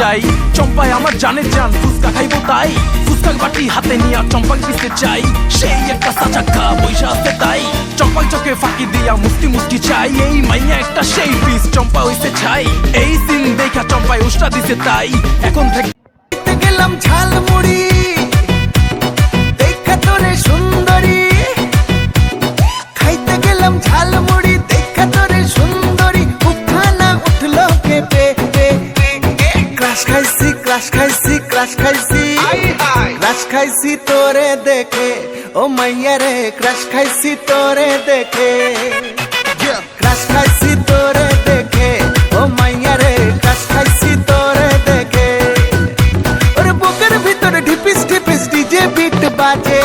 যাই চম্পায় আমার জানের জান ফুচকা খাইবো তাই। ফুচকা বাটি হাতে নিয়ে চম্পাক দিতে চাই। সেই একটা সাচাক্কা পয়সা আছে তাই। চম্পাক চকে ফাঁকি দিয়া মুস্কি মুস্কি চাই। এই মাইয়া একটা সেই পিস চম্পা হইছে ছাই এই সিন দেখা চম্পায় উষ্টা দিছে তাই। এখন থেকে গেলাম সুন্দরী। খাইতে গেলাম ঝালমুড়ি। দেখা তোরে সুন্দরী। উঠানা উঠল কে পে পে ক্রাশ খাইছি ক্রাশ খাইছি ক্রাশ খাইছি। ক্রাশ খাইছি তোরে দেখে ও মাইয়া রে ক্রাশ খাইছি তোরে দেখে। ক্রাশ খাইছি তোরে দেখে ও মাইয়া রে ক্রাশ খাইছি তোরে দেখে। ওরে বুকের ভিতরে ঢিপিস ঢিপিস ডিজে বিট বাজে।